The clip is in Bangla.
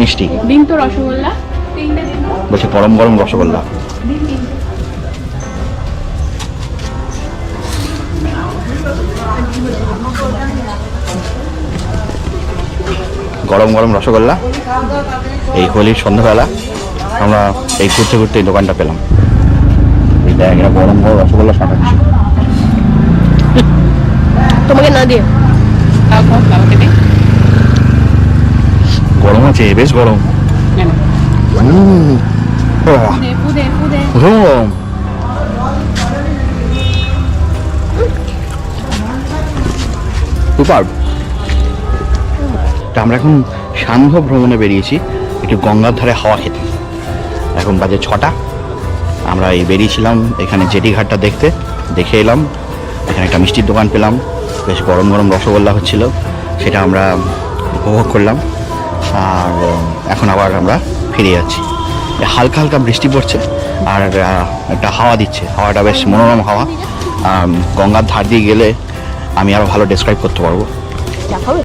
মিষ্টি। দিন তো রসগোল্লা তিনটে বলছে গরম গরম রসগোল্লা। গরম গরম রসগোল্লা। এই হোলির সন্ধ্যাবেলা আমরা এই ঘুরতে ঘুরতে এই দোকানটা পেলাম। এই দেখ এরা গরম গরম রসগোল্লা সাঁটাচ্ছে তোমাকে না দিয়ে। আছে বেশ গরম। গরম সুপার। আমরা এখন সান্ধ্য ভ্রমণে বেরিয়েছি একটু গঙ্গার ধারে হাওয়া খেতে। এখন বাজে ছটা। আমরা এই বেরিয়েছিলাম এখানে জেটি ঘাটটা দেখতে দেখে এলাম। এখানে একটা মিষ্টির দোকান পেলাম। বেশ গরম গরম রসগোল্লা হচ্ছিল। সেটা আমরা উপভোগ করলাম। আর এখন আবার আমরা ফিরে যাচ্ছি। হালকা হালকা বৃষ্টি পড়ছে আর একটা হাওয়া দিচ্ছে। হাওয়াটা বেশ মনোরম হাওয়া। গঙ্গার ধার দিয়ে গেলে আমি আরও ভালো ডেসক্রাইব করতে পারব।